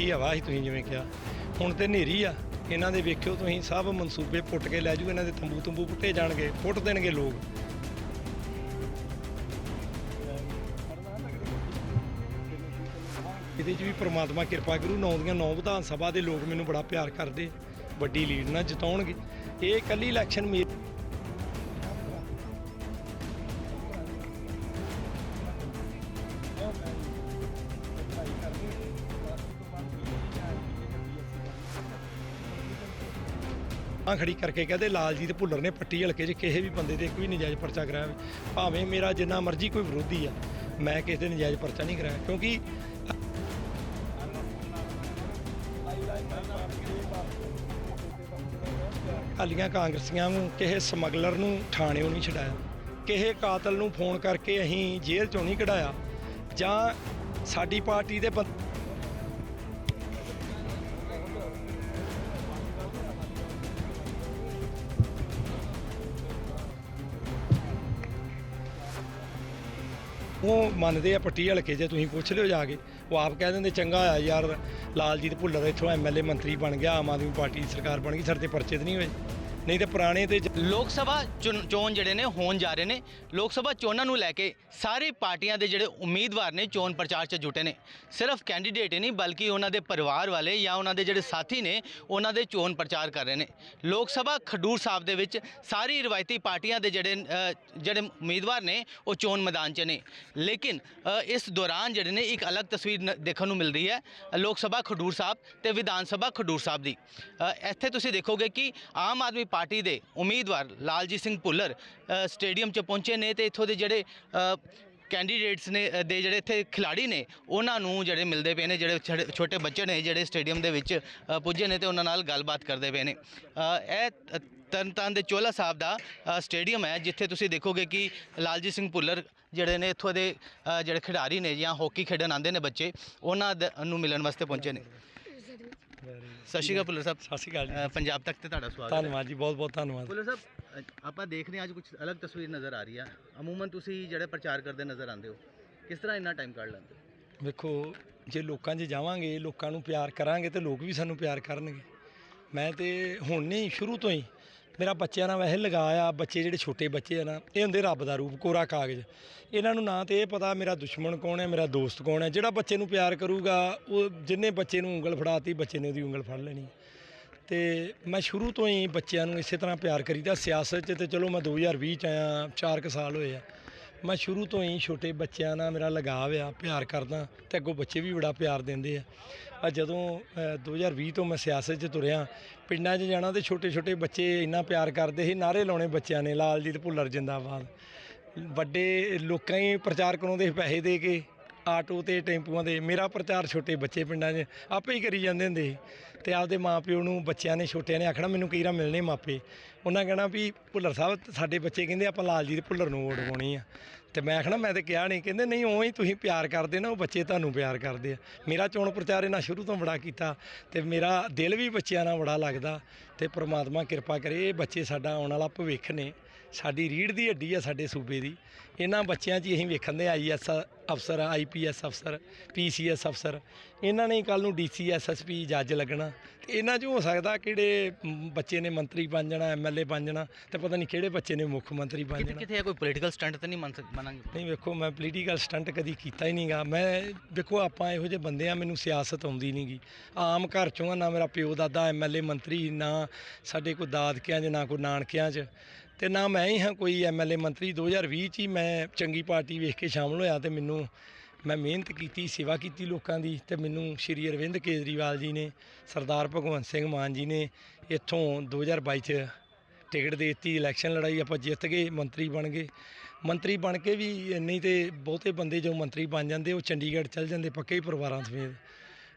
ਕੀ ਹਵਾ ਸੀ ਤੁਸੀਂ ਜਿਵੇਂ ਕਿਹਾ? ਹੁਣ ਤੇ ਹਨੇਰੀ ਆ। ਇਹਨਾਂ ਦੇ ਵੇਖਿਓ ਤੁਸੀਂ, ਸਭ ਮਨਸੂਬੇ ਪੁੱਟ ਕੇ ਲੈ ਜੂ ਇਹਨਾਂ ਦੇ ਤੰਬੂ ਤੰਬੂ ਪੁੱਟੇ ਜਾਣਗੇ, ਪੁੱਟ ਦੇਣਗੇ ਲੋਕ। ਇਹਦੇ 'ਚ ਵੀ ਪ੍ਰਮਾਤਮਾ ਕਿਰਪਾ ਕਰੂ, ਨੌ ਦੀਆਂ ਨੌ ਵਿਧਾਨ ਸਭਾ ਦੇ ਲੋਕ ਮੈਨੂੰ ਬੜਾ ਪਿਆਰ ਕਰਦੇ, ਵੱਡੀ ਲੀਡ ਨਾਲ ਜਿਤਾਉਣਗੇ। ਇਹ ਇਕੱਲੀ ਇਲੈਕਸ਼ਨ ਮੇਰੀ ਆ ਖੜੀ ਕਰਕੇ ਕਹਦੇ ਲਾਲਜੀਤ ਭੁੱਲਰ ਨੇ ਪੱਟੀ ਹਲਕੇ 'ਚ ਕਿਸੇ ਵੀ ਬੰਦੇ ਤੇ ਕੋਈ ਨਜਾਇਜ਼ ਪਰਚਾ ਕਰਾਇਆ ਹੋਵੇ। ਭਾਵੇਂ ਮੇਰਾ ਜਿੰਨਾ ਮਰਜ਼ੀ ਕੋਈ ਵਿਰੋਧੀ ਆ, ਮੈਂ ਕਿਸੇ ਤੇ ਨਜਾਇਜ਼ ਪਰਚਾ ਨਹੀਂ ਕਰਾਇਆ। ਕਿਉਂਕਿ ਹਾਲੀਆਂ ਕਾਂਗਰਸੀਆਂ ਨੂੰ ਕਿਸੇ ਸਮਗਲਰ ਨੂੰ ਥਾਣਿਓਂ ਨਹੀਂ ਛਡਾਇਆ। ਕਿਸੇ ਕਾਤਲ ਨੂੰ ਫੋਨ ਕਰਕੇ ਅਸੀਂ ਜੇਲ੍ਹ ਚੋਂ ਨਹੀਂ ਕਢਾਇਆ। ਜਾਂ ਸਾਡੀ ਪਾਰਟੀ ਦੇ ਬੰ- ਮੰਨਦੇ ਆ ਪੱਟੀ ਹਲਕੇ 'ਚ ਤੁਸੀਂ ਪੁੱਛ ਲਿਓ ਜਾ ਕੇ, ਉਹ ਆਪ ਕਹਿ ਦਿੰਦੇ ਚੰਗਾ ਆ ਯਾਰ, ਲਾਲਜੀਤ ਭੁੱਲਰ ਇੱਥੋਂ ਐਮਐਲਏ ਮੰਤਰੀ ਬਣ ਗਿਆ, ਆਮ ਆਦਮੀ ਪਾਰਟੀ ਦੀ ਸਰਕਾਰ ਬਣ ਗਈ, ਸਾਡੇ ਤੇ ਪਰਚੇ ਤੇ ਨਹੀਂ ਹੋਏ। ਨਹੀਂ ਤੇ ਪੁਰਾਣੇ ਤੇ ਲੋਕ ਸਭਾ ਚੁਣ- ਚੋਣ ਜਿਹੜੇ ਨੇ ਹੋਣ ਜਾ ਰਹੇ ਨੇ। ਲੋਕ ਸਭਾ ਚੋਣਾਂ ਨੂੰ ਲੈ ਕੇ ਸਾਰੀ ਪਾਰਟੀਆਂ ਦੇ ਜਿਹੜੇ ਉਮੀਦਵਾਰ ਨੇ ਚੋਣ ਪ੍ਰਚਾਰ 'ਚ ਜੁਟੇ ਨੇ। ਸਿਰਫ ਕੈਂਡੀਡੇਟ ਹੀ ਨਹੀਂ ਬਲਕਿ ਉਹਨਾਂ ਦੇ ਪਰਿਵਾਰ ਵਾਲੇ ਜਾਂ ਉਹਨਾਂ ਦੇ ਜਿਹੜੇ ਸਾਥੀ ਨੇ ਉਹਨਾਂ ਦੇ ਚੋਣ ਪ੍ਰਚਾਰ ਕਰ ਰਹੇ ਨੇ। ਲੋਕ ਸਭਾ ਖਡੂਰ ਸਾਹਿਬ ਦੇ ਵਿੱਚ ਸਾਰੀ ਰਵਾਇਤੀ ਪਾਰਟੀਆਂ ਦੇ ਜਿਹੜੇ ਅ, ਜਿਹੜੇ ਉਮੀਦਵਾਰ ਨੇ ਉਹ ਚੋਣ ਮੈਦਾਨ 'ਚ ਨੇ। ਲੇਕਿਨ ਅ, ਇਸ ਦੌਰਾਨ ਜਿਹੜੇ ਨੇ ਇੱਕ ਅਲੱਗ ਤਸਵੀਰ ਨ- ਦੇਖਣ ਨੂੰ ਮਿਲਦੀ ਹੈ ਲੋਕ ਸਭਾ ਖਡੂਰ ਸਾਹਿਬ ਤੇ ਵਿਧਾਨ ਸਭਾ ਖਡੂਰ ਸਾਹਿਬ ਦੀ। ਅ, ਇੱਥੇ ਤੁਸੀਂ ਦੇਖੋਗੇ ਕਿ ਆਮ ਆਦਮੀ ਪਾਰਟੀ ਦੇ ਉਮੀਦਵਾਰ ਲਾਲਜੀਤ ਸਿੰਘ ਭੁੱਲਰ ਸਟੇਡੀਅਮ 'ਚ ਪਹੁੰਚੇ ਨੇ ਤੇ ਇੱਥੋਂ ਦੇ ਜਿਹੜੇ ਕੈਂਡੀਡੇਟਸ ਨੇ ਦੇ ਜਿਹੜੇ ਇੱਥੇ ਖਿਲਾੜੀ ਨੇ, ਉਹਨਾਂ ਨੂੰ ਜਿਹੜੇ ਮਿਲਦੇ ਪਏ ਨੇ, ਜਿਹੜੇ ਛੜੇ- ਛੋਟੇ ਬੱਚੇ ਨੇ ਜਿਹੜੇ ਸਟੇਡੀਅਮ ਦੇ ਵਿੱਚ ਪੁੱਜੇ ਨੇ ਤੇ ਉਹਨਾਂ ਨਾਲ ਗੱਲਬਾਤ ਕਰਦੇ ਪਏ ਨੇ। ਇਹ ਤਰਨਤਾਰਨ ਦੇ ਚੋਲਾ ਸਾਹਿਬ ਦਾ ਸਟੇਡੀਅਮ ਹੈ, ਜਿੱਥੇ ਤੁਸੀਂ ਦੇਖੋਗੇ ਕਿ ਲਾਲਜੀਤ ਸਿੰਘ ਭੁੱਲਰ ਜਿਹੜੇ ਨੇ ਇੱਥੋਂ ਦੇ ਜਿਹੜੇ ਖਿਡਾਰੀ ਨੇ ਜਾਂ ਹਾਕੀ ਖੇਡਣ ਆਉਂਦੇ ਨੇ ਬੱਚੇ, ਉਹਨਾਂ ਦੇ- ਨੂੰ ਮਿਲਣ ਵਾਸਤੇ ਪਹੁੰਚੇ ਨੇ। ਸਤਿ ਸ਼੍ਰੀ ਅਕਾਲ ਭੁੱਲਰ ਸਾਹਿਬ ਸਤਿ ਸ਼੍ਰੀ ਅਕਾਲ ਜੀ। ਪੰਜਾਬ ਤੱਕ ਤੇ ਤੁਹਾਡਾ ਸਵਾਗਤ ਹੈ। ਧੰਨਵਾਦ ਜੀ ਬਹੁਤ ਬਹੁਤ ਧੰਨਵਾਦ। ਭੁੱਲਰ ਸਾਹਿਬ ਆਪਾਂ ਦੇਖ ਰਹੇ ਹਾਂ ਅੱਜ ਕੁਝ ਅਲੱਗ ਤਸਵੀਰ ਨਜ਼ਰ ਆ ਰਹੀ ਆ। ਅਮੂਮਨ ਤੁਸੀਂ ਜਿਹੜੇ ਪ੍ਰਚਾਰ ਕਰਦੇ ਨਜ਼ਰ ਆਉਂਦੇ ਹੋ ਕਿਸ ਤਰ੍ਹਾਂ ਇੰਨਾ ਟਾਈਮ ਕੱਢ ਲੈਂਦੇ ਵੇਖੋ ਜੇ ਲੋਕਾਂ 'ਚ ਜਾਵਾਂਗੇ ਲੋਕਾਂ ਨੂੰ ਪਿਆਰ ਕਰਾਂਗੇ ਤੇ ਲੋਕ ਵੀ ਸਾਨੂੰ ਪਿਆਰ ਕਰਨਗੇ। ਮੈਂ ਤੇ ਹੁਣ ਨਹੀਂ ਸ਼ੁਰੂ ਤੋਂ ਹੀ ਮੇਰਾ ਬੱਚਿਆਂ ਨਾਲ ਵੈਸੇ ਲਗਾਇਆ ਬੱਚੇ ਜਿਹੜੇ ਛੋਟੇ ਬੱਚੇ ਆ ਨਾ, ਇਹ ਹੁੰਦੇ ਰੱਬ ਦਾ ਰੂਪ, ਕੋਰਾ ਕਾਗਜ਼। ਇਹਨਾਂ ਨੂੰ ਨਾ ਤੇ ਇਹ ਪਤਾ ਮੇਰਾ ਦੁਸ਼ਮਣ ਕੌਣ ਹੈ, ਮੇਰਾ ਦੋਸਤ ਕੌਣ ਹੈ, ਜਿਹੜਾ ਬੱਚੇ ਨੂੰ ਪਿਆਰ ਕਰੂਗਾ, ਉਹ ਜਿੰਨੇ ਬੱਚੇ ਨੂੰ ਉਂਗਲ ਫੜਾਤੀ, ਬੱਚੇ ਨੇ ਉਹਦੀ ਉਂਗਲ ਫੜ ਲੈਣੀ। ਤੇ ਮੈਂ ਸ਼ੁਰੂ ਤੋਂ ਹੀ ਬੱਚਿਆਂ ਨੂੰ ਇਸੇ ਤਰ੍ਹਾਂ ਪਿਆਰ ਕਰੀਦਾ, ਸਿਆਸਤ 'ਚ ਤੇ ਚਲੋ ਮੈਂ 2020 ਚ ਆਇਆ 4 ਕੁ ਸਾਲ ਹੋਏ ਆ। ਮੈਂ ਸ਼ੁਰੂ ਤੋਂ ਹੀ ਛੋਟੇ ਬੱਚਿਆਂ ਨਾਲ ਮੇਰਾ ਲਗਾਵ ਆ, ਪਿਆਰ ਕਰਦਾ, ਤੇ ਅੱਗੋਂ ਬੱਚੇ ਵੀ ਬੜਾ ਪਿਆਰ ਦਿੰਦੇ ਆ। ਜਦੋਂ ਅ, 2020 ਤੋਂ ਮੈਂ ਸਿਆਸਤ 'ਚ ਤੁਰਿਆ ਪਿੰਡਾਂ 'ਚ ਜਾਣਾ ਤੇ ਛੋਟੇ ਛੋਟੇ ਬੱਚੇ ਇੰਨਾ ਪਿਆਰ ਕਰਦੇ ਸੀ ਨਾਰੇ ਲਾਉਣੇ ਬੱਚਿਆਂ ਨੇ ਲਾਲਜੀਤ ਭੁੱਲਰ ਜਿੰਦਾਬਾਦ। ਵੱਡੇ ਲੋਕਾਂ ਹੀ ਪ੍ਰਚਾਰ ਕਰਾਉਂਦੇ ਸੀ ਪੈਸੇ ਦੇ ਕੇ ਆਟੋ ਤੇ ਟੈਂਪੂਆਂ ਦੇ ਮੇਰਾ ਪ੍ਰਚਾਰ ਛੋਟੇ ਬੱਚੇ ਪਿੰਡਾਂ 'ਚ ਆਪੇ ਹੀ ਕਰੀ ਜਾਂਦੇ ਹੁੰਦੇ ਸੀ। ਤੇ ਆਪਦੇ ਮਾਪਿਓ ਨੂੰ ਬੱਚਿਆਂ ਨੇ ਛੋਟਿਆਂ ਨੇ ਆਖਣਾ ਮੈਨੂੰ ਕਈ ਵਾਰ ਮਿਲਣੇ ਮਾਪੇ। ਉਹਨਾਂ ਕਹਿਣਾ ਵੀ ਭੁੱਲਰ ਸਾਹਿਬ ਸਾਡੇ ਬੱਚੇ ਕਹਿੰਦੇ ਆਪਾਂ ਲਾਲਜੀਤ ਭੁੱਲਰ ਨੂੰ ਵੋਟ ਪਾਉਣੀ ਆ। ਤੇ ਮੈਂ ਆਖਣਾ, ਮੈਂ ਤੇ ਕਿਹਾ ਨਹੀਂ ਕਹਿੰਦੇ ਨਹੀਂ, ਉਵੇਂ ਹੀ ਤੁਸੀਂ ਪਿਆਰ ਕਰਦੇ ਨਾ, ਉਹ ਬੱਚੇ ਤੁਹਾਨੂੰ ਪਿਆਰ ਕਰਦੇ ਆ। ਮੇਰਾ ਚੋਣ ਪ੍ਰਚਾਰ ਇਹਨਾਂ ਸ਼ੁਰੂ ਤੋਂ ਬੜਾ ਕੀਤਾ ਤੇ ਮੇਰਾ ਦਿਲ ਵੀ ਬੱਚਿਆਂ ਨਾਲ ਬੜਾ ਲੱਗਦਾ ਤੇ ਪ੍ਰਮਾਤਮਾ ਕਿਰਪਾ ਕਰੇ, ਇਹ ਬੱਚੇ ਸਾਡਾ ਆਉਣ ਵਾਲਾ ਭਵਿੱਖ ਨੇ। ਸਾਡੀ ਰੀੜ ਦੀ ਹੱਡੀ ਆ ਸਾਡੇ ਸੂਬੇ ਦੀ। ਇਹਨਾਂ ਬੱਚਿਆਂ 'ਚ ਹੀ ਅਸੀਂ ਵੇਖਣ ਦੇ ਆਈਐਸ ਅਫਸਰ ਆਈਪੀਐਸ ਅਫਸਰ ਪੀਸੀਐਸ ਅਫਸਰ। ਇਹਨਾਂ ਨੇ ਕੱਲ ਨੂੰ ਡੀਸੀ ਐਸਐਸਪੀ ਜੱਜ ਲੱਗਣਾ। ਤੇ ਇਹਨਾਂ 'ਚ ਹੋ ਸਕਦਾ ਕਿਹੜੇ ਬੱਚੇ ਨੇ ਮੰਤਰੀ ਬਣ ਜਾਣਾ ਐਮਐਲਏ ਬਣ ਜਾਣਾ ਤੇ ਪਤਾ ਨਹੀਂ ਕਿਹੜੇ ਬੱਚੇ ਨੇ ਮੁੱਖ ਮੰਤਰੀ ਬਣ ਜਾਣਾ। ਕਿਤੇ ਕੋਈ ਪੋਲੀਟੀਕਲ ਸਟੰਟ ਤਾਂ ਨਹੀਂ ਮੰਨਾਂਗੇ ਨਹੀਂ ਵੇਖੋ ਮੈਂ ਪੋਲੀਟੀਕਲ ਸਟੰਟ ਕਦੀ ਕੀਤਾ ਹੀ ਨਹੀਂਗਾ। ਮੈਂ ਵੇਖੋ ਆਪਾਂ ਇਹੋ ਜਿਹੇ ਬੰਦੇ ਆ ਮੈਨੂੰ ਸਿਆਸਤ ਆਉਂਦੀ ਨਹੀਂਗੀ। ਆਮ ਘਰ ਚੋਂ ਆ ਨਾ ਮੇਰਾ ਪਿਓ ਦਾਦਾ ਐਮਐਲਏ ਮੰਤਰੀ ਨਾ ਸਾਡੇ ਕੋਈ ਦਾਦਕਿਆਂ 'ਚ ਨਾ ਕੋਈ ਨਾਨਕਿਆਂ 'ਚ। ਤੇ ਨਾ ਮੈਂ ਹੀ ਹਾਂ ਕੋਈ ਐਮਐਲਏ ਮੰਤਰੀ। 2020 ਚ ਹੀ ਮੈਂ ਚੰਗੀ ਪਾਰਟੀ ਵੇਖ ਕੇ ਸ਼ਾਮਲ ਹੋਇਆ ਤੇ ਮੈਨੂੰ ਮੈਂ ਮਿਹਨਤ ਕੀਤੀ, ਸੇਵਾ ਕੀਤੀ ਲੋਕਾਂ ਦੀ ਤੇ ਮੈਨੂੰ ਸ਼੍ਰੀ ਅਰਵਿੰਦ ਕੇਜਰੀਵਾਲ ਜੀ ਨੇ, ਸਰਦਾਰ ਭਗਵੰਤ ਸਿੰਘ ਮਾਨ ਜੀ ਨੇ ਇੱਥੋਂ 2022 ਚ ਟਿਕਟ ਦੇ ਦਿੱਤੀ, ਇਲੈਕਸ਼ਨ ਲੜਾਈ ਆਪਾਂ ਜਿੱਤ ਗਏ, ਮੰਤਰੀ ਬਣ ਗਏ। ਮੰਤਰੀ ਬਣ ਕੇ ਵੀ ਨਹੀਂ ਤੇ ਬਹੁਤੇ ਬੰਦੇ ਜੋ ਮੰਤਰੀ ਬਣ ਜਾਂਦੇ, ਉਹ ਚੰਡੀਗੜ੍ਹ ਚਲ ਜਾਂਦੇ ਪੱਕੇ ਹੀ ਪਰਿਵਾਰਾਂ ਸਮੇਤ।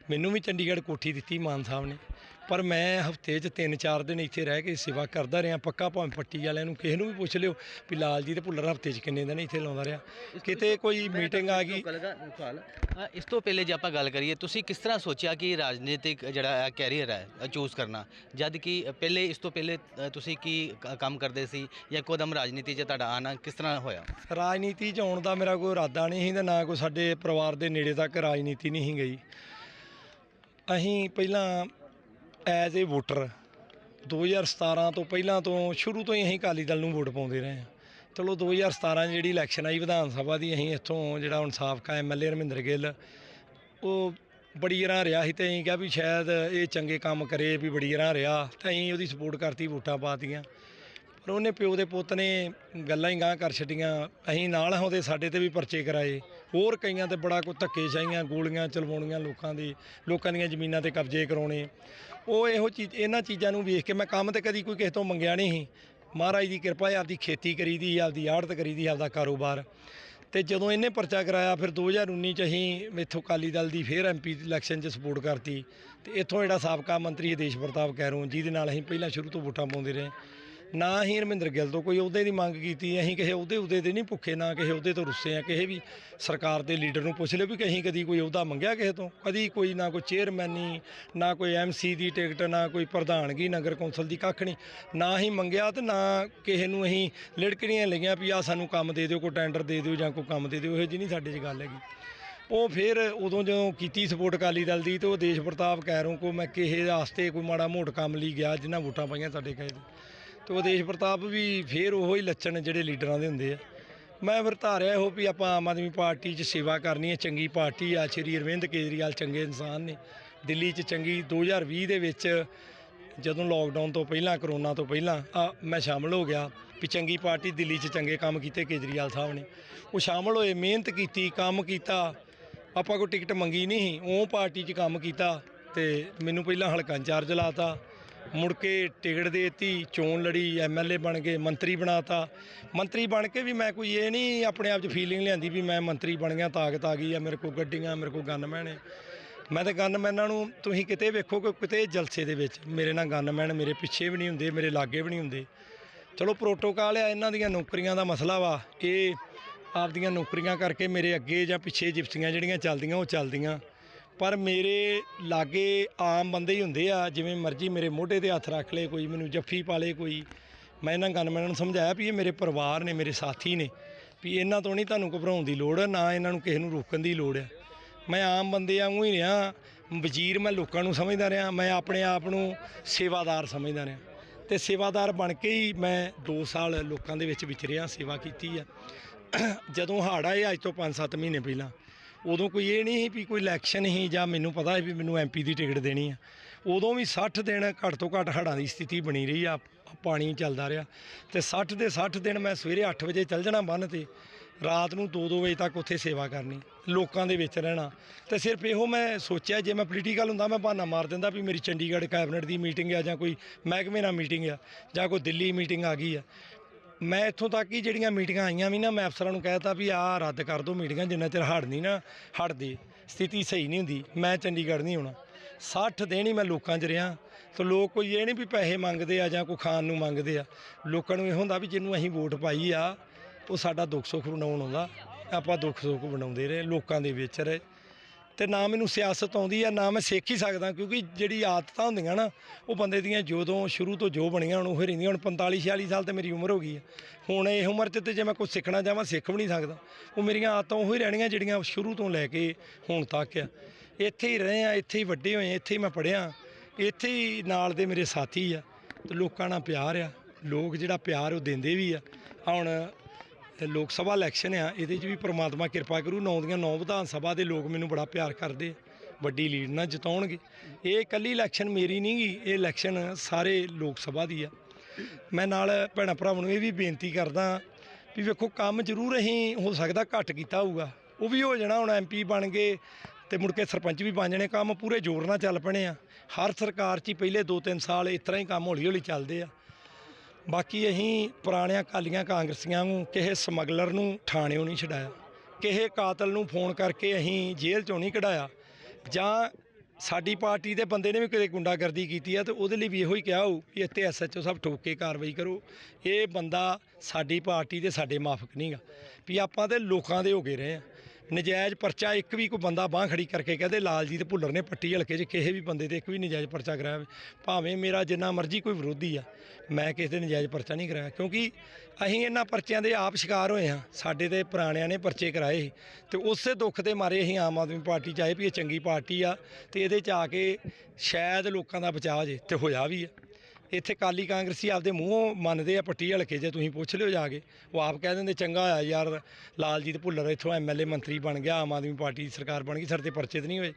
ਮੈਨੂੰ ਵੀ ਚੰਡੀਗੜ੍ਹ ਕੋਠੀ ਦਿੱਤੀ ਮਾਨ ਸਾਹਿਬ ਨੇ। ਪਰ ਮੈਂ ਹਫ਼ਤੇ 'ਚ 3-4 ਦਿਨ ਇੱਥੇ ਰਹਿ ਕੇ ਸੇਵਾ ਕਰਦਾ ਰਿਹਾ ਪੱਕਾ ਭਾਵੇਂ ਪੱਟੀ ਵਾਲਿਆਂ ਨੂੰ ਕਿਸੇ ਨੂੰ ਵੀ ਪੁੱਛ ਲਿਓ ਵੀ ਲਾਲ ਜੀ ਤੇ ਭੁੱਲਰ ਹਫ਼ਤੇ 'ਚ ਕਿੰਨੇ ਦਿਨ ਇੱਥੇ ਲਾਉਂਦਾ ਰਿਹਾ। ਕਿਤੇ ਕੋਈ ਮੀਟਿੰਗ ਆ ਗਈ। ਇਸ ਤੋਂ ਪਹਿਲੇ ਜੇ ਆਪਾਂ ਗੱਲ ਕਰੀਏ ਤੁਸੀਂ ਕਿਸ ਤਰ੍ਹਾਂ ਸੋਚਿਆ ਕਿ ਰਾਜਨੀਤਿਕ ਜਿਹੜਾ ਕੈਰੀਅਰ ਹੈ ਚੂਜ਼ ਕਰਨਾ? ਜਦ ਕਿ ਪਹਿਲੇ ਇਸ ਤੋਂ ਪਹਿਲੇ ਤੁਸੀਂ ਕੀ ਕੰਮ ਕਰਦੇ ਸੀ ਜਾਂ ਇੱਕੋਦਮ ਰਾਜਨੀਤੀ 'ਚ ਤੁਹਾਡਾ ਆਣਾ ਕਿਸ ਤਰ੍ਹਾਂ ਹੋਇਆ? ਰਾਜਨੀਤੀ 'ਚ ਆਉਣ ਦਾ ਮੇਰਾ ਕੋਈ ਇਰਾਦਾ ਨਹੀਂ ਸੀ ਤੇ ਨਾ ਕੋਈ ਸਾਡੇ ਪਰਿਵਾਰ ਦੇ ਨੇੜੇ ਤੱਕ ਰਾਜਨੀਤੀ ਨਹੀਂ ਗਈ। ਅਸੀਂ ਪਹਿਲਾਂ ਐਜ਼ ਏ ਵੋਟਰ 2017 ਤੋਂ ਪਹਿਲਾਂ ਤੋਂ ਸ਼ੁਰੂ ਤੋਂ ਹੀ ਅਸੀਂ ਅਕਾਲੀ ਦਲ ਨੂੰ ਵੋਟ ਪਾਉਂਦੇ ਰਹੇ ਹਾਂ। ਚਲੋ 2017 'ਚ ਜਿਹੜੀ ਇਲੈਕਸ਼ਨ ਆਈ, ਵਿਧਾਨ ਸਭਾ ਦੀ, ਅਸੀਂ ਇੱਥੋਂ ਜਿਹੜਾ ਹੁਣ ਸਾਬਕਾ ਐਮਐਲਏ ਰਮਿੰਦਰ ਗਿੱਲ, ਉਹ ਬੜੀ ਰਾਂ ਰਿਹਾ ਸੀ ਤੇ ਅਸੀਂ ਕਿਹਾ ਵੀ ਸ਼ਾਇਦ ਇਹ ਚੰਗੇ ਕੰਮ ਕਰੇ, ਵੀ ਬੜੀ ਰਾਂ ਰਿਹਾ, ਤਾਂ ਅਸੀਂ ਉਹਦੀ ਸਪੋਰਟ ਕਰਤੀ, ਵੋਟਾਂ ਪਾਤੀਆਂ ਪਰ ਉਹਨੇ ਪਿਓ ਦੇ ਪੁੱਤ ਨੇ ਗੱਲਾਂ ਹੀ ਗਾਂਹ ਕਰ ਛੱਡੀਆਂ। ਅਸੀਂ ਨਾਲ ਹਾਂ ਉਹਦੇ ਸਾਡੇ ਤੇ ਵੀ ਪਰਚੇ ਕਰਾਏ। ਹੋਰ ਕਈਆਂ ਤੇ ਬੜਾ ਕੋ ਧੱਕੇ ਛਾਈਆਂ, ਗੋਲੀਆਂ ਚਲਵਾਉਣੀਆਂ ਲੋਕਾਂ ਦੀ, ਲੋਕਾਂ ਦੀਆਂ ਜ਼ਮੀਨਾਂ ਤੇ ਕਬਜ਼ੇ ਕਰਾਉਣੇ। ਉਹ ਇਹੋ ਚੀਜ਼, ਇਹਨਾਂ ਚੀਜ਼ਾਂ ਨੂੰ ਵੇਖ ਕੇ ਮੈਂ ਕੰਮ ਤੇ ਕਦੀ ਕੋਈ ਕਿਸੇ ਤੋਂ ਮੰਗਿਆ ਨਹੀਂ ਸੀ। ਮਹਾਰਾਜ ਦੀ ਕਿਰਪਾ ਹੈ ਆਪਦੀ ਖੇਤੀ ਕਰੀਦੀ ਆਪਦੀ ਆੜਤ ਕਰੀਦੀ ਆਪਦਾ ਕਾਰੋਬਾਰ। ਤੇ ਜਦੋਂ ਇਹਨੇ ਪਰਚਾ ਕਰਾਇਆ, ਫਿਰ 2019 ਚ ਅਸੀਂ ਇੱਥੋਂ ਅਕਾਲੀ ਦਲ ਦੀ ਫੇਰ ਐਮਪੀ ਇਲੈਕਸ਼ਨ 'ਚ ਸਪੋਰਟ ਕਰਤੀ। ਤੇ ਇੱਥੋਂ ਜਿਹੜਾ ਸਾਬਕਾ ਮੰਤਰੀ ਦੇਸ਼ ਪ੍ਰਤਾਪ ਕੈਰੋਂ, ਜਿਹਦੇ ਨਾਲ ਅਸੀਂ ਪਹਿਲਾਂ ਸ਼ੁਰੂ ਤੋਂ ਵੋਟਾਂ ਪਾਉਂਦੇ ਰਹੇ। ਨਾ ਹੀ ਰਮਿੰਦਰ ਗਿੱਲ ਤੋਂ ਕੋਈ ਅਹੁਦੇ ਦੀ ਮੰਗ ਕੀਤੀ, ਅਸੀਂ ਕਿਸੇ ਅਹੁਦੇ ਅਹੁਦੇ 'ਤੇ ਨਹੀਂ ਭੁੱਖੇ, ਨਾ ਕਿਸੇ ਅਹੁਦੇ ਤੋਂ ਰੁੱਸੇ ਆ ਕਿਸੇ ਵੀ ਸਰਕਾਰ ਦੇ ਲੀਡਰ ਨੂੰ ਪੁੱਛ ਲਿਓ ਵੀ ਕਿ ਅਸੀਂ ਕਦੀ ਕੋਈ ਅਹੁਦਾ ਮੰਗਿਆ ਕਿਸੇ ਤੋਂ? ਕਦੀ ਕੋਈ ਨਾ ਕੋਈ ਚੇਅਰਮੈਨੀ ਨਾ ਕੋਈ ਐਮਸੀ ਦੀ ਟਿਕਟ, ਨਾ ਕੋਈ ਪ੍ਰਧਾਨਗੀ ਨਗਰ ਕੌਂਸਲ ਦੀ ਕੱਖ ਨਹੀਂ। ਨਾ ਹੀ ਮੰਗਿਆ ਤੇ ਨਾ ਕਿਸੇ ਨੂੰ ਅਸੀਂ ਲਿੜਕਣੀਆਂ ਲਈਆਂ ਵੀ ਆ ਸਾਨੂੰ ਕੰਮ ਦੇ ਦਿਓ, ਕੋਈ ਟੈਂਡਰ ਦੇ ਦਿਓ ਜਾਂ ਕੋਈ ਕੰਮ ਦੇ ਦਿਓ, ਇਹੋ ਜਿਹੀ ਨਹੀਂ ਸਾਡੇ 'ਚ ਗੱਲ ਹੈਗੀ। ਉਹ ਫਿਰ ਉਦੋਂ ਜਦੋਂ ਕੀਤੀ ਸਪੋਰਟ ਅਕਾਲੀ ਦਲ ਦੀ ਤੇ ਉਹ ਦੇਸ਼ ਪ੍ਰਤਾਪ ਕੈਰੋਂ ਕੋ ਮੈਂ ਕਿਸੇ ਵਾਸਤੇ ਕੋਈ ਮਾੜਾ ਮੋਟ ਕੰਮ ਲਈ ਗਿਆ ਜਿਨ੍ਹਾਂ ਵੋਟਾਂ ਪਾਈਆਂ ਸਾਡੇ ਕਹੇ ਤੇ ਉਦੇਸ਼ ਪ੍ਰਤਾਪ ਵੀ ਫਿਰ ਉਹੋ ਹੀ ਲੱਛਣ ਜਿਹੜੇ ਲੀਡਰਾਂ ਦੇ ਹੁੰਦੇ ਆ। ਮੈਂ ਫਿਰ ਧਾਰਿਆ ਇਹੋ ਵੀ ਆਪਾਂ ਆਮ ਆਦਮੀ ਪਾਰਟੀ 'ਚ ਸੇਵਾ ਕਰਨੀ ਹੈ ਚੰਗੀ ਪਾਰਟੀ ਆ ਸ਼੍ਰੀ ਅਰਵਿੰਦ ਕੇਜਰੀਵਾਲ ਚੰਗੇ ਇਨਸਾਨ ਨੇ। ਦਿੱਲੀ 'ਚ ਚੰਗੀ 2020 ਦੇ ਵਿੱਚ ਜਦੋਂ ਲੋਕਡਾਊਨ ਤੋਂ ਪਹਿਲਾਂ ਕਰੋਨਾ ਤੋਂ ਪਹਿਲਾਂ ਆ ਮੈਂ ਸ਼ਾਮਲ ਹੋ ਗਿਆ ਵੀ ਚੰਗੀ ਪਾਰਟੀ ਦਿੱਲੀ 'ਚ ਚੰਗੇ ਕੰਮ ਕੀਤੇ ਕੇਜਰੀਵਾਲ ਸਾਹਿਬ ਨੇ। ਉਹ ਸ਼ਾਮਲ ਹੋਏ ਮਿਹਨਤ ਕੀਤੀ ਕੰਮ ਕੀਤਾ ਆਪਾਂ ਕੋਈ ਟਿਕਟ ਮੰਗੀ ਨਹੀਂ ਸੀ, ਉਹ ਪਾਰਟੀ 'ਚ ਕੰਮ ਕੀਤਾ ਤੇ ਮੈਨੂੰ ਪਹਿਲਾਂ ਹਲਕਾ ਇੰਚਾਰਜ ਲਾਤਾ ਮੁੜ ਕੇ ਟਿਕਟ ਦੇਤੀ, ਚੋਣ ਲੜੀ ਐਮਐਲਏ ਬਣ ਗਏ ਮੰਤਰੀ ਬਣਾਤਾ। ਮੰਤਰੀ ਬਣ ਕੇ ਵੀ ਮੈਂ ਕੋਈ ਇਹ ਨਹੀਂ ਆਪਣੇ ਆਪ 'ਚ ਫੀਲਿੰਗ ਲਿਆਂਦੀ ਵੀ ਮੈਂ ਮੰਤਰੀ ਬਣ ਗਿਆ, ਤਾਕਤ ਆ ਗਈ ਆ, ਮੇਰੇ ਕੋਲ ਗੱਡੀਆਂ, ਮੇਰੇ ਕੋਲ ਗਨਮੈਨ ਹੈ ਮੈਂ ਤਾਂ ਗਨਮੈਨਾਂ ਨੂੰ ਤੁਸੀਂ ਕਿਤੇ ਵੇਖੋ ਕਿ ਕਿਤੇ ਜਲਸੇ ਦੇ ਵਿੱਚ ਮੇਰੇ ਨਾਲ ਗਨਮੈਨ ਮੇਰੇ ਪਿੱਛੇ ਵੀ ਨਹੀਂ ਹੁੰਦੇ, ਮੇਰੇ ਲਾਗੇ ਵੀ ਨਹੀਂ ਹੁੰਦੇ। ਚਲੋ ਪ੍ਰੋਟੋਕਾਲ ਆ ਇਹਨਾਂ ਦੀਆਂ ਨੌਕਰੀਆਂ ਦਾ ਮਸਲਾ ਵਾ ਇਹ ਆਪਦੀਆਂ ਨੌਕਰੀਆਂ ਕਰਕੇ ਮੇਰੇ ਅੱਗੇ ਜਾਂ ਪਿੱਛੇ ਜਿਪਸੀਆਂ ਜਿਹੜੀਆਂ ਚੱਲਦੀਆਂ ਉਹ ਚੱਲਦੀਆਂ। ਪਰ ਮੇਰੇ ਲਾਗੇ ਆਮ ਬੰਦੇ ਹੀ ਹੁੰਦੇ ਆ, ਜਿਵੇਂ ਮਰਜ਼ੀ ਮੇਰੇ ਮੋਢੇ ਤੇ ਹੱਥ ਰੱਖ ਲੇ ਕੋਈ ਮੈਨੂੰ ਜੱਫੀ ਪਾ ਲੇ ਕੋਈ ਮੈਂ ਇਹਨਾਂ ਗਨਮੈਨਾਂ ਨੂੰ ਸਮਝਾਇਆ ਵੀ ਇਹ ਮੇਰੇ ਪਰਿਵਾਰ ਨੇ, ਮੇਰੇ ਸਾਥੀ ਨੇ, ਵੀ ਇਹਨਾਂ ਤੋਂ ਨਹੀਂ ਤੁਹਾਨੂੰ ਘਬਰਾਉਣ ਦੀ ਲੋੜ ਨਾ ਇਹਨਾਂ ਨੂੰ ਕਿਸੇ ਨੂੰ ਰੋਕਣ ਦੀ ਲੋੜ ਹੈ ਮੈਂ ਆਮ ਬੰਦੇ ਵਾਂਗੂ ਹੀ ਰਿਹਾ, ਵਜ਼ੀਰ ਮੈਂ ਲੋਕਾਂ ਨੂੰ ਸਮਝਦਾ ਰਿਹਾ, ਮੈਂ ਆਪਣੇ ਆਪ ਨੂੰ ਸੇਵਾਦਾਰ ਸਮਝਦਾ ਰਿਹਾ। ਤੇ ਸੇਵਾਦਾਰ ਬਣ ਕੇ ਹੀ ਮੈਂ 2 ਸਾਲ ਲੋਕਾਂ ਦੇ ਵਿੱਚ ਵਿਚਰਿਆ ਸੇਵਾ ਕੀਤੀ ਆ। ਜਦੋਂ ਹੜ੍ਹ ਆਏ, ਅੱਜ ਤੋਂ 5-7 ਮਹੀਨੇ ਪਹਿਲਾਂ ਉਦੋਂ ਕੋਈ ਇਹ ਨਹੀਂ ਸੀ ਵੀ ਕੋਈ ਇਲੈਕਸ਼ਨ ਹੀ ਜਾਂ ਮੈਨੂੰ ਪਤਾ ਹੈ ਵੀ ਮੈਨੂੰ ਐਮਪੀ ਦੀ ਟਿਕਟ ਦੇਣੀ ਆ। ਉਦੋਂ ਵੀ 60 ਦਿਨ ਘੱਟ ਤੋਂ ਘੱਟ ਹੜ੍ਹਾਂ ਦੀ ਸਥਿਤੀ ਬਣੀ ਰਹੀ ਆ ਪਾਣੀ ਚੱਲਦਾ ਰਿਹਾ। ਤੇ 60 ਦੇ 60 ਦਿਨ ਮੈਂ ਸਵੇਰੇ 8 ਵਜੇ ਚੱਲ ਜਾਣਾ ਬੰਨ ਤੇ, ਰਾਤ ਨੂੰ 2-2 ਵਜੇ ਤੱਕ ਉੱਥੇ ਸੇਵਾ ਕਰਨੀ, ਲੋਕਾਂ ਦੇ ਵਿੱਚ ਰਹਿਣਾ। ਤੇ ਸਿਰਫ ਇਹੋ ਮੈਂ ਸੋਚਿਆ, ਜੇ ਮੈਂ ਪੋਲੀਟੀਕਲ ਹੁੰਦਾ ਮੈਂ ਬਹਾਨਾ ਮਾਰ ਦਿੰਦਾ ਵੀ ਮੇਰੀ ਚੰਡੀਗੜ੍ਹ ਕੈਬਨਿਟ ਦੀ ਮੀਟਿੰਗ ਆ ਜਾਂ ਕੋਈ ਮਹਿਕਮੇ ਨਾਲ ਮੀਟਿੰਗ ਆ ਜਾਂ ਕੋਈ ਦਿੱਲੀ ਮੀਟਿੰਗ ਆ ਗਈ ਆ। ਮੈਂ ਇੱਥੋਂ ਤੱਕ ਹੀ ਜਿਹੜੀਆਂ ਮੀਟਿੰਗਾਂ ਆਈਆਂ ਵੀ ਨਾ, ਮੈਂ ਅਫਸਰਾਂ ਨੂੰ ਕਹਿਤਾ ਵੀ ਆਹ ਰੱਦ ਕਰ ਦਿਓ ਮੀਟਿੰਗਾਂ, ਜਿੰਨਾ ਚਿਰ ਹੜ ਨਹੀਂ ਨਾ ਹੜਦੀ ਸਥਿਤੀ ਸਹੀ ਨਹੀਂ ਹੁੰਦੀ। ਮੈਂ ਚੰਡੀਗੜ੍ਹ ਨਹੀਂ ਆਉਣਾ। 60 ਦਿਨ ਹੀ ਮੈਂ ਲੋਕਾਂ 'ਚ ਰਿਹਾ। ਤੇ ਲੋਕ ਕੋਈ ਇਹ ਨਹੀਂ ਵੀ ਪੈਸੇ ਮੰਗਦੇ ਆ ਜਾਂ ਕੋਈ ਖਾਣ ਨੂੰ ਮੰਗਦੇ ਆ। ਲੋਕਾਂ ਨੂੰ ਇਹ ਹੁੰਦਾ ਵੀ ਜਿਹਨੂੰ ਅਸੀਂ ਵੋਟ ਪਾਈ ਆ, ਉਹ ਸਾਡਾ ਦੁੱਖ ਸੁੱਖ ਬਣਾਉਣ ਆਉਂਦਾ। ਆਪਾਂ ਦੁੱਖ ਸੁੱਖ ਬਣਾਉਂਦੇ ਰਹੇ, ਲੋਕਾਂ ਦੇ ਵਿੱਚ ਰਹੇ। ਤੇ ਨਾ ਮੈਨੂੰ ਸਿਆਸਤ ਆਉਂਦੀ ਆ, ਨਾ ਮੈਂ ਸਿੱਖ ਹੀ ਸਕਦਾ, ਕਿਉਂਕਿ ਜਿਹੜੀ ਆਦਤਾਂ ਹੁੰਦੀਆਂ ਨਾ, ਉਹ ਬੰਦੇ ਦੀਆਂ ਜਦੋਂ ਸ਼ੁਰੂ ਤੋਂ ਜੋ ਬਣੀਆਂ ਹੁਣ ਉਹ ਹੀ ਰਹਿੰਦੀਆਂ, ਹੁਣ 45 46 ਸਾਲ ਤੇ ਮੇਰੀ ਉਮਰ ਹੋ ਗਈ ਆ। ਹੁਣ ਇਹ ਉਮਰ 'ਚ ਤੇ ਜੇ ਮੈਂ ਕੁਝ ਸਿੱਖਣਾ ਚਾਹਾਂ, ਸਿੱਖ ਵੀ ਨਹੀਂ ਸਕਦਾ। ਉਹ ਮੇਰੀਆਂ ਆਦਤਾਂ ਉਹ ਹੀ ਰਹਿਣੀਆਂ ਜਿਹੜੀਆਂ ਸ਼ੁਰੂ ਤੋਂ ਲੈ ਕੇ ਹੁਣ ਤੱਕ ਆ। ਇੱਥੇ ਹੀ ਰਹੇ ਆ, ਇੱਥੇ ਹੀ ਵੱਡੇ ਹੋਏ ਇੱਥੇ ਹੀ ਮੈਂ ਪੜਿਆ ਇੱਥੇ ਹੀ ਨਾਲ ਦੇ ਮੇਰੇ ਸਾਥੀ ਆ। ਤੇ ਲੋਕਾਂ ਨਾਲ ਪਿਆਰ ਆ। ਲੋਕ ਜਿਹੜਾ ਪਿਆਰ ਉਹ ਦਿੰਦੇ ਵੀ ਆ। ਹੁਣ ਲੋਕ ਸਭਾ ਇਲੈਕਸ਼ਨ ਆ, ਇਹਦੇ 'ਚ ਵੀ ਪ੍ਰਮਾਤਮਾ ਕਿਰਪਾ ਕਰੂ, ਨੌ ਦੀਆਂ ਨੌ ਵਿਧਾਨ ਸਭਾ ਦੇ ਲੋਕ ਮੈਨੂੰ ਬੜਾ ਪਿਆਰ ਕਰਦੇ, ਵੱਡੀ ਲੀਡ ਨਾਲ ਜਿਤਾਉਣਗੇ। ਇਹ ਇਕੱਲੀ ਇਲੈਕਸ਼ਨ ਮੇਰੀ ਨਹੀਂ ਗੀ, ਇਹ ਇਲੈਕਸ਼ਨ ਸਾਰੇ ਲੋਕ ਸਭਾ ਦੀ ਆ। ਮੈਂ ਨਾਲ ਭੈਣਾਂ ਭਰਾਵਾਂ ਨੂੰ ਇਹ ਵੀ ਬੇਨਤੀ ਕਰਦਾ ਵੀ ਵੇਖੋ, ਕੰਮ ਜ਼ਰੂਰ ਅਸੀਂ, ਹੋ ਸਕਦਾ ਘੱਟ ਕੀਤਾ ਹੋਊਗਾ, ਉਹ ਵੀ ਹੋ ਜਾਣਾ, ਹੁਣ ਐਮਪੀ ਬਣ ਗਏ ਤੇ ਮੁੜ ਕੇ ਸਰਪੰਚ ਵੀ ਬਣ ਜਾਣੇ, ਕੰਮ ਪੂਰੇ ਜ਼ੋਰ ਨਾਲ ਚੱਲ ਪਣੇ ਆ। ਹਰ ਸਰਕਾਰ 'ਚ ਹੀ ਪਹਿਲੇ 2-3 ਸਾਲ ਇਸ ਤਰ੍ਹਾਂ ਹੀ ਕੰਮ ਹੌਲੀ ਹੌਲੀ ਚੱਲਦੇ ਆ। ਬਾਕੀ ਅਸੀਂ ਪੁਰਾਣਿਆਂ ਕਾਲੀਆਂ ਕਾਂਗਰਸੀਆਂ ਨੂੰ ਕਿਸੇ ਸਮਗਲਰ ਨੂੰ ਥਾਣਿਓਂ ਨਹੀਂ ਛਡਾਇਆ। ਕਿਸੇ ਕਾਤਲ ਨੂੰ ਫੋਨ ਕਰਕੇ ਅਸੀਂ ਜੇਲ੍ਹ ਚੋਂ ਨਹੀਂ ਕਢਾਇਆ। ਜਾਂ ਸਾਡੀ ਪਾਰਟੀ ਦੇ ਬੰਦੇ ਨੇ ਵੀ ਕਿਤੇ ਗੁੰਡਾਗਰਦੀ ਕੀਤੀ ਹੈ ਤੇ ਉਹਦੇ ਲਈ ਵੀ ਇਹੋ ਹੀ ਕਿਹਾ ਹੋਊ ਕਿ ਇੱਥੇ ਐਸਐਚਓ ਸਾਹਿਬ ਠੋਕ ਕੇ ਕਾਰਵਾਈ ਕਰੋ। ਇਹ ਬੰਦਾ ਸਾਡੀ ਪਾਰਟੀ ਦੇ ਸਾਡੇ ਮਾਫਕ ਨਹੀਂਗਾ। ਵੀ ਆਪਾਂ ਤੇ ਲੋਕਾਂ ਦੇ ਹੋ ਕੇ ਰਹੇ ਆ। ਨਜਾਇਜ਼ ਪਰਚਾ, ਇੱਕ ਵੀ ਕੋਈ ਬੰਦਾ ਬਾਹ ਖੜੀ ਕਰਕੇ ਕਹਦੇ ਲਾਲਜੀਤ ਭੁੱਲਰ ਨੇ ਪੱਟੀ ਹਲਕੇ 'ਚ ਕਿਸੇ ਵੀ ਬੰਦੇ ਤੇ ਇੱਕ ਵੀ ਨਜਾਇਜ਼ ਪਰਚਾ ਕਰਾਇਆ ਹੋਵੇ। ਭਾਵੇਂ ਮੇਰਾ ਜਿੰਨਾ ਮਰਜ਼ੀ ਕੋਈ ਵਿਰੋਧੀ ਆ, ਮੈਂ ਕਿਸੇ ਤੇ ਨਜਾਇਜ਼ ਪਰਚਾ ਨਹੀਂ ਕਰਾਇਆ। ਕਿਉਂਕਿ ਅਸੀਂ ਇਹਨਾਂ ਪਰਚਿਆਂ ਦੇ ਆਪ ਸ਼ਿਕਾਰ ਹੋਏ ਹਾਂ। ਸਾਡੇ ਤੇ ਪੁਰਾਣਿਆਂ ਨੇ ਪਰਚੇ ਕਰਾਏ ਸੀ। ਤੇ ਉਸੇ ਦੁੱਖ ਦੇ ਮਾਰੇ ਅਸੀਂ ਆਮ ਆਦਮੀ ਪਾਰਟੀ, ਚਾਹੇ ਵੀ ਇਹ ਚੰਗੀ ਪਾਰਟੀ ਆ, ਤੇ ਇਹਦੇ 'ਚ ਆ ਕੇ ਸ਼ਾਇਦ ਲੋਕਾਂ ਦਾ ਬਚਾਅ ਜੇ, ਤੇ ਹੋਇਆ ਵੀ ਆ। ਇੱਥੇ ਕਾਲੀ ਕਾਂਗਰਸੀ ਆਪਦੇ ਮੂੰਹੋਂ ਮੰਨਦੇ ਆ ਪੱਟੀ ਹਲਕੇ ਜੇ ਤੁਸੀਂ ਪੁੱਛ ਲਿਓ ਜਾ ਕੇ। ਉਹ ਆਪ ਕਹਿ ਦਿੰਦੇ, ਚੰਗਾ ਹੋਇਆ ਯਾਰ, ਲਾਲਜੀਤ ਭੁੱਲਰ ਇੱਥੋਂ ਐਮਐਲਏ ਮੰਤਰੀ ਬਣ ਗਿਆ, ਆਮ ਆਦਮੀ ਪਾਰਟੀ ਦੀ ਸਰਕਾਰ ਬਣ ਗਈ, ਸਾਡੇ ਤੇ ਪਰਚੇ ਤੇ ਨਹੀਂ ਹੋਏ।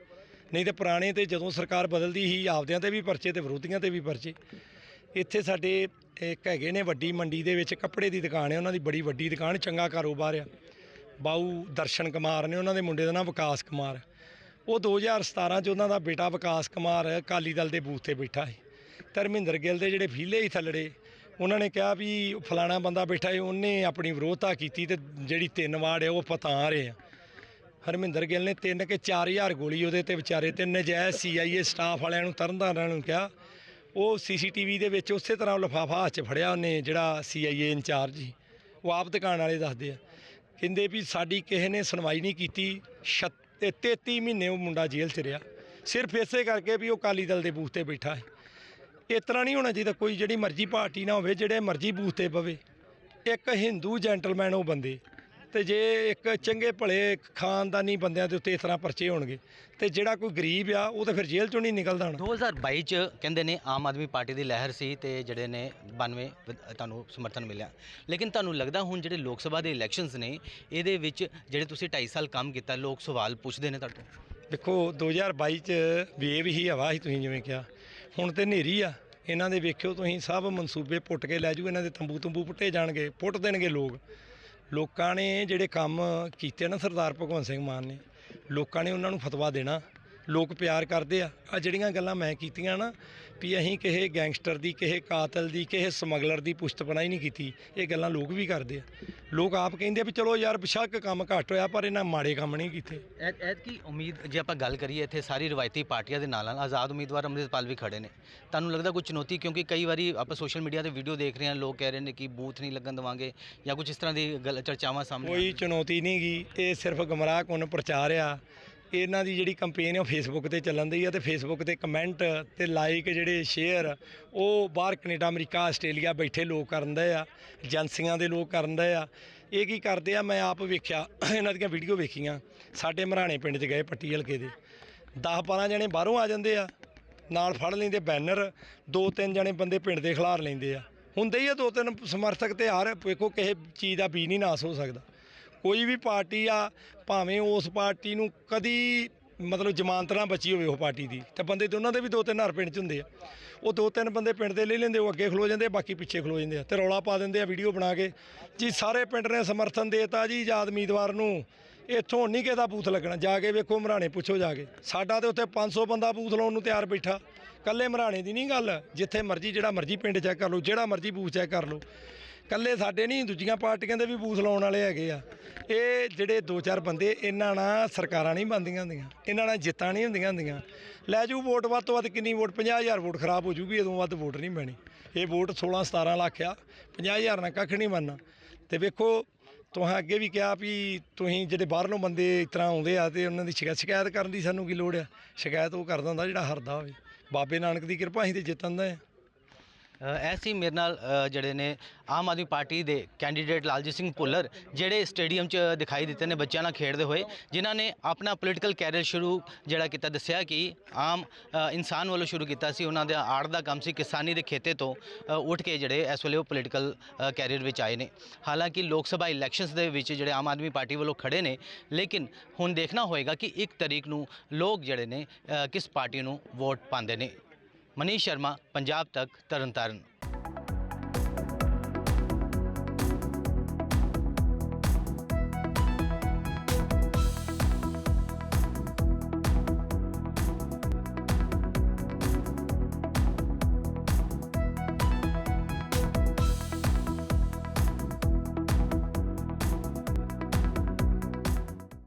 ਨਹੀਂ ਤੇ ਪੁਰਾਣੇ ਤੇ ਜਦੋਂ ਸਰਕਾਰ ਬਦਲਦੀ ਸੀ, ਆਪਦਿਆਂ ਤੇ ਵੀ ਪਰਚੇ ਤੇ ਵਿਰੋਧੀਆਂ ਤੇ ਵੀ ਪਰਚੇ। ਇੱਥੇ ਸਾਡੇ ਇੱਕ ਹੈਗੇ ਨੇ ਵੱਡੀ ਮੰਡੀ ਦੇ ਵਿੱਚ ਕੱਪੜੇ ਦੀ ਦੁਕਾਨ ਹੈ, ਉਹਨਾਂ ਦੀ ਬੜੀ ਵੱਡੀ ਦੁਕਾਨ, ਚੰਗਾ ਕਾਰੋਬਾਰ ਆ। ਬਾਊ ਦਰਸ਼ਨ ਕੁਮਾਰ ਨੇ ਉਹਨਾਂ ਦੇ ਮੁੰਡੇ ਦਾ ਨਾਮ ਵਿਕਾਸ ਕੁਮਾਰ। ਉਹ 2017 ਚ ਉਹਨਾਂ ਦਾ ਬੇਟਾ ਵਿਕਾਸ ਕੁਮਾਰ ਅਕਾਲੀ ਦਲ ਦੇ ਬੂਥ ਤੇ ਬੈਠਾ ਸੀ। ਧਰਮਿੰਦਰ ਗਿੱਲ ਦੇ ਜਿਹੜੇ ਫੀਲੇ ਹੀ ਥੱਲੜੇ, ਉਹਨਾਂ ਨੇ ਕਿਹਾ ਵੀ ਫਲਾਣਾ ਬੰਦਾ ਬੈਠਾ ਹੈ ਉਹਨੇ ਆਪਣੀ ਵਿਰੋਧਤਾ ਕੀਤੀ ਤੇ ਜਿਹੜੀ ਤਿੰਨ ਵਾਰਡ ਹੈ ਉਹ ਪਤਾ ਰਹੇ ਆ। ਹਰਮਿੰਦਰ ਗਿੱਲ ਨੇ ਤਿੰਨ ਕੇ 4000 ਗੋਲੀ ਉਹਦੇ ਤੇ ਵਿਚਾਰੇ ਤੇ ਨਜਾਇਜ਼ ਸੀਆਈਏ ਸਟਾਫ ਵਾਲਿਆਂ ਨੂੰ ਤਰਨਤਾਰਨ ਨੂੰ ਕਿਹਾ। ਉਹ ਸੀਸੀਟੀਵੀ ਦੇ ਵਿੱਚ ਉਸੇ ਤਰ੍ਹਾਂ ਲਫਾਫਾ ਹੱਥ 'ਚ ਫੜਿਆ ਉਹਨੇ, ਜਿਹੜਾ ਸੀਆਈਏ ਇੰਚਾਰਜ ਸੀ। ਉਹ ਆਪ ਦੁਕਾਨ ਵਾਲੇ ਦੱਸਦੇ ਆ। ਕਹਿੰਦੇ ਵੀ ਸਾਡੀ ਕਿਸੇ ਨੇ ਸੁਣਵਾਈ ਨਹੀਂ ਕੀਤੀ, ਛੱਤ- ਤੇ 33 ਮਹੀਨੇ ਉਹ ਮੁੰਡਾ ਜੇਲ੍ਹ 'ਚ ਰਿਹਾ। ਸਿਰਫ ਇਸੇ ਕਰਕੇ ਵੀ ਉਹ ਅਕਾਲੀ ਦਲ ਦੇ ਬੂਥ ਤੇ ਬੈਠਾ ਹੈ। ਇਸ ਤਰ੍ਹਾਂ ਨਹੀਂ ਹੋਣਾ ਚਾਹੀਦਾ ਕੋਈ ਜਿਹੜੀ ਮਰਜ਼ੀ ਪਾਰਟੀ ਨਾ ਹੋਵੇ ਜਿਹੜੇ ਮਰਜ਼ੀ ਬੂਥ ਤੇ ਪਵੇ। ਇੱਕ ਹਿੰਦੂ ਜੈਂਟਲਮੈਨ ਉਹ ਬੰਦੇ ਤੇ ਜੇ ਇੱਕ ਚੰਗੇ ਭਲੇ ਖਾਨਦਾਨੀ ਬੰਦਿਆਂ ਦੇ ਉੱਤੇ ਇਸ ਤਰ੍ਹਾਂ ਪਰਚੇ ਹੋਣਗੇ ਤੇ ਜਿਹੜਾ ਕੋਈ ਗਰੀਬ ਆ ਉਹ ਤਾਂ ਫਿਰ ਜੇਲ੍ਹ ਚੋਂ ਨਹੀਂ ਨਿਕਲਦਾ ਹੁਣ। 2022 ਚ ਕਹਿੰਦੇ ਨੇ ਆਮ ਆਦਮੀ ਪਾਰਟੀ ਦੀ ਲਹਿਰ ਸੀ ਤੇ ਜਿਹੜੇ ਨੇ 92 ਵਿਧ- ਤੁਹਾਨੂੰ ਸਮਰਥਨ ਮਿਲਿਆ। ਲੇਕਿਨ ਤੁਹਾਨੂੰ ਲੱਗਦਾ ਹੁਣ ਜਿਹੜੇ ਲੋਕ ਸਭਾ ਦੇ ਇਲੈਕਸ਼ਨਸ ਨੇ ਇਹਦੇ ਵਿੱਚ ਜਿਹੜੇ ਤੁਸੀਂ 2.5 ਸਾਲ ਕੰਮ ਕੀਤਾ ਲੋਕ ਸਵਾਲ ਪੁੱਛਦੇ ਨੇ ਤੁਹਾਡੇ ਦੇਖੋ 2022 ਚ ਵੇਵ ਹੀ ਹਵਾ ਸੀ ਤੁਸੀਂ ਜਿਵੇਂ ਕਿਹਾ। ਹੁਣ ਤੇ ਹਨੇਰੀ ਆ। ਇਹਨਾਂ ਦੇ ਵੇਖਿਓ ਤੁਸੀਂ, ਸਭ ਮਨਸੂਬੇ ਪੁੱਟ ਕੇ ਲੈ ਜੂ ਇਹਨਾਂ ਦੇ ਤੰਬੂ ਤੰਬੂ ਪੁੱਟੇ ਜਾਣਗੇ, ਪੁੱਟ ਦੇਣਗੇ ਲੋਕ। ਲੋਕਾਂ ਨੇ ਜਿਹੜੇ ਕੰਮ ਕੀਤੇ ਨਾ ਸਰਦਾਰ ਭਗਵੰਤ ਸਿੰਘ ਮਾਨ ਨੇ, ਲੋਕਾਂ ਨੇ ਉਹਨਾਂ ਨੂੰ ਫਤਵਾ ਦੇਣਾ। ਲੋਕ ਪਿਆਰ ਕਰਦੇ ਆ। ਆ ਜਿਹੜੀਆਂ ਗੱਲਾਂ ਮੈਂ ਕੀਤੀਆਂ ਨਾ, ਵੀ ਅਸੀਂ ਕਿਸੇ ਗੈਂਗਸਟਰ ਦੀ, ਕਿਸੇ ਕਾਤਲ ਦੀ, ਕਿਸੇ ਸਮਗਲਰ ਦੀ ਪੁਸ਼ਤਪਨਾਹੀ ਨਹੀਂ ਕੀਤੀ, ਇਹ ਗੱਲਾਂ ਲੋਕ ਵੀ ਕਰਦੇ ਆ। ਲੋਕ ਆਪ ਕਹਿੰਦੇ ਵੀ ਚਲੋ ਯਾਰ ਬੇਸ਼ੱਕ ਕੰਮ ਘੱਟ ਹੋਇਆ ਪਰ ਇਹਨਾਂ ਮਾੜੇ ਕੰਮ ਨਹੀਂ ਕੀਤੇ। ਐਤ ਐਤ ਕੀ ਉਮੀਦ ਜੇ ਆਪਾਂ ਗੱਲ ਕਰੀਏ ਇੱਥੇ ਸਾਰੀ ਰਵਾਇਤੀ ਪਾਰਟੀਆਂ ਦੇ ਨਾਲ ਨਾਲ ਆਜ਼ਾਦ ਉਮੀਦਵਾਰ ਅੰਮ੍ਰਿਤਪਾਲ ਵੀ ਖੜੇ ਨੇ। ਤੁਹਾਨੂੰ ਲੱਗਦਾ ਕੋਈ ਚੁਣੌਤੀ ਕਿਉਂਕਿ ਕਈ ਵਾਰੀ ਆਪਾਂ ਸੋਸ਼ਲ ਮੀਡੀਆ ਤੇ ਵੀਡੀਓ ਦੇਖ ਰਹੇ ਹਾਂ ਲੋਕ ਕਹਿ ਰਹੇ ਨੇ ਕਿ ਬੂਥ ਨਹੀਂ ਲੱਗਣ ਦੇਵਾਂਗੇ ਜਾਂ ਕੁਝ ਇਸ ਤਰ੍ਹਾਂ ਦੀ ਗੱਲ ਚਰਚਾਵਾਂ ਸਾਹਮਣੇ ਕੋਈ ਚੁਣੌਤੀ ਨਹੀਂ ਗੀ ਇਹ ਸਿਰਫ ਗਮਰਾਹ ਕੁਨ ਪ੍ਰਚਾਰ ਆ ਇਹਨਾਂ ਦੀ ਜਿਹੜੀ ਕੰਪੇਨ ਹੈ ਉਹ ਫੇਸਬੁੱਕ ਤੇ ਚੱਲਣ ਦੀ ਆ ਤੇ ਫੇਸਬੁੱਕ ਤੇ ਕਮੈਂਟ ਤੇ ਲਾਈਕ ਜਿਹੜੇ ਸ਼ੇਅਰ ਉਹ ਬਾਹਰ ਕੈਨੇਡਾ, ਅਮਰੀਕਾ, ਆਸਟ੍ਰੇਲੀਆ ਬੈਠੇ ਲੋਕ ਕਰਨ ਦੇ ਆ, ਏਜੰਸੀਆਂ ਦੇ ਲੋਕ ਕਰਨ ਦੇ ਆ। ਇਹ ਕੀ ਕਰਦੇ ਆ, ਮੈਂ ਆਪ ਵੇਖਿਆ, ਇਹਨਾਂ ਦੀਆਂ ਵੀਡੀਓ ਵੇਖੀਆਂ। ਸਾਡੇ ਮਰਾਣੇ ਪਿੰਡ 'ਚ ਗਏ ਪੱਟੀ ਹਲਕੇ ਦੇ। 10 12 ਜਣੇ ਬਾਹਰੋਂ ਆ ਜਾਂਦੇ ਆ, ਨਾਲ ਫੜ ਲੈਂਦੇ ਬੈਨਰ ਦੋ ਤਿੰਨ ਜਣੇ ਬੰਦੇ ਪਿੰਡ ਦੇ ਖਿਲਾਰ ਲੈਂਦੇ ਆ। ਹੁੰਦੇ ਹੀ ਆ ਦੋ ਤਿੰਨ ਸਮਰਥਕ ਤੇ ਹਰ, ਵੇਖੋ ਕਿਸੇ ਚੀਜ਼ ਦਾ ਬੀਜ ਨਹੀਂ ਨਾਸ ਹੋ ਸਕਦਾ। ਕੋਈ ਵੀ ਪਾਰਟੀ ਆ, ਭਾਵੇਂ ਉਸ ਪਾਰਟੀ ਨੂੰ ਕਦੀ ਮਤਲਬ ਜ਼ਮਾਨਤ ਨਾ ਬਚੀ ਹੋਵੇ ਉਹ ਪਾਰਟੀ ਦੀ। ਤੇ ਬੰਦੇ ਤੇ ਉਹਨਾਂ ਦੇ ਵੀ ਦੋ ਤਿੰਨ ਹਰ ਪਿੰਡ 'ਚ ਹੁੰਦੇ ਆ। ਉਹ ਦੋ ਤਿੰਨ ਬੰਦੇ ਪਿੰਡ ਦੇ ਲੈ ਲੈਂਦੇ, ਉਹ ਅੱਗੇ ਖਲੋ ਜਾਂਦੇ ਬਾਕੀ ਪਿੱਛੇ ਖਲੋ ਜਾਂਦੇ ਆ। ਤੇ ਰੌਲਾ ਪਾ ਦਿੰਦੇ ਆ, ਵੀਡੀਓ ਬਣਾ ਕੇ। ਜੀ, ਸਾਰੇ ਪਿੰਡ ਨੇ ਸਮਰਥਨ ਦੇਤਾ ਜੀ ਆਜ਼ਾਦ ਉਮੀਦਵਾਰ ਨੂੰ। ਇੱਥੋਂ ਨਹੀਂ ਕਿਹਦਾ ਬੂਥ ਲੱਗਣਾ। ਜਾ ਕੇ ਵੇਖੋ, ਮਰਾਣੇ ਪੁੱਛੋ ਜਾ ਕੇ। ਸਾਡਾ ਤੇ ਉੱਥੇ 500 ਬੰਦਾ ਬੂਥ ਲਾਉਣ ਨੂੰ ਤਿਆਰ ਬੈਠਾ। ਕੱਲੇ ਮਰਾਣੇ ਦੀ ਨਹੀਂ ਗੱਲ। ਜਿੱਥੇ ਮਰਜ਼ੀ, ਜਿਹੜਾ ਮਰਜ਼ੀ ਪਿੰਡ ਚੈੱਕ ਕਰ ਲਓ, ਜਿਹੜਾ ਮਰਜ਼ੀ ਬੂਥ ਚੈੱਕ ਕਰ ਲਓ। ਕੱਲੇ ਸਾਡੇ ਨਹੀਂ ਦੂਜੀਆਂ ਪਾਰਟੀਆਂ ਦੇ ਵੀ ਬੂਥ ਲਾਉਣ ਵਾਲੇ ਹੈਗੇ ਆ। ਇਹ ਜਿਹੜੇ ਦੋ ਚਾਰ ਬੰਦੇ, ਇਹਨਾਂ ਨਾਲ ਸਰਕਾਰਾਂ ਨਹੀਂ ਬੰਦੀਆਂ ਹੁੰਦੀਆਂ, ਇਹਨਾਂ ਨਾਲ ਜਿੱਤਾਂ ਨਹੀਂ ਹੁੰਦੀਆਂ ਹੁੰਦੀਆਂ। ਲੈ ਜੂ ਵੋਟ, ਵੱਧ ਤੋਂ ਵੱਧ ਕਿੰਨੀ ਵੋਟ? 50000 ਵੋਟ ਖਰਾਬ ਹੋ ਜੂਗੀ ਇਦੋਂ ਵੱਧ ਵੋਟ ਨਹੀਂ ਪੈਣੀ। ਇਹ ਵੋਟ 16 17 ਲੱਖ ਆ 50000 ਨਾਲ ਕੱਖ ਨਹੀਂ ਬਣਨਾ। ਤੇ ਵੇਖੋ, ਤੁਹਾਂ ਅੱਗੇ ਵੀ ਕਿਹਾ ਵੀ ਤੁਸੀਂ ਜਿਹੜੇ ਬਾਹਰੋਂ ਬੰਦੇ ਇਸ ਤਰ੍ਹਾਂ ਆਉਂਦੇ ਆ ਤੇ ਉਹਨਾਂ ਦੀ ਸ਼ਿਕਾ- ਸ਼ਿਕਾਇਤ ਕਰਨ ਦੀ ਸਾਨੂੰ ਕੀ ਲੋੜ ਆ? ਸ਼ਿਕਾਇਤ ਉਹ ਕਰਦਾ ਹੁੰਦਾ ਜਿਹੜਾ ਹਰਦਾ ਹੋਵੇ। ਬਾਬੇ ਨਾਨਕ ਦੀ ਕਿਰਪਾ ਅਸੀਂ ਤੇ ਜਿੱਤਣ ਦਾ ਆ। ਐਸੀ ਮੇਰੇ ਨਾਲ ਜਿਹੜੇ ਨੇ ਆਮ ਆਦਮੀ ਪਾਰਟੀ ਦੇ ਕੈਂਡੀਡੇਟ ਲਾਲਜੀਤ ਸਿੰਘ ਭੁੱਲਰ, ਜਿਹੜੇ ਸਟੇਡੀਅਮ 'ਚ ਦਿਖਾਈ ਦਿੱਤੇ ਨੇ ਬੱਚਿਆਂ ਨਾਲ ਖੇਡਦੇ ਹੋਏ, ਜਿਨ੍ਹਾਂ ਨੇ ਆਪਣਾ ਪੋਲੀਟੀਕਲ ਕੈਰੀਅਰ ਸ਼ੁਰੂ ਜਿਹੜਾ ਕੀਤਾ, ਦੱਸਿਆ ਕਿ ਆਮ ਇਨਸਾਨ ਵੱਲੋਂ ਸ਼ੁਰੂ ਕੀਤਾ ਸੀ। ਉਹਨਾਂ ਦਾ ਆੜ ਦਾ ਕੰਮ ਸੀ ਕਿਸਾਨੀ ਦੇ ਖੇਤੇ ਤੋਂ ਉੱਠ ਕੇ ਜਿਹੜੇ ਇਸ ਵੇਲੇ ਉਹ ਪੋਲੀਟੀਕਲ ਕੈਰੀਅਰ ਵਿੱਚ ਆਏ ਨੇ। ਹਾਲਾਂਕਿ ਲੋਕ ਸਭਾ ਇਲੈਕਸ਼ਨਸ ਦੇ ਵਿੱਚ ਜਿਹੜੇ ਆਮ ਆਦਮੀ ਪਾਰਟੀ ਵੱਲੋਂ ਖੜੇ ਨੇ, ਲੇਕਿਨ ਹੁਣ ਦੇਖਣਾ ਹੋਏਗਾ ਕਿ 1 ਤਰੀਕ ਨੂੰ ਲੋਕ ਜਿਹੜੇ ਨੇ ਕਿਸ ਪਾਰਟੀ ਨੂੰ ਵੋਟ ਪਾਉਂਦੇ ਨੇ। ਮਨੀਸ਼ ਸ਼ਰਮਾ ਪੰਜਾਬ ਤੱਕ ਤਰਨਤਾਰਨ।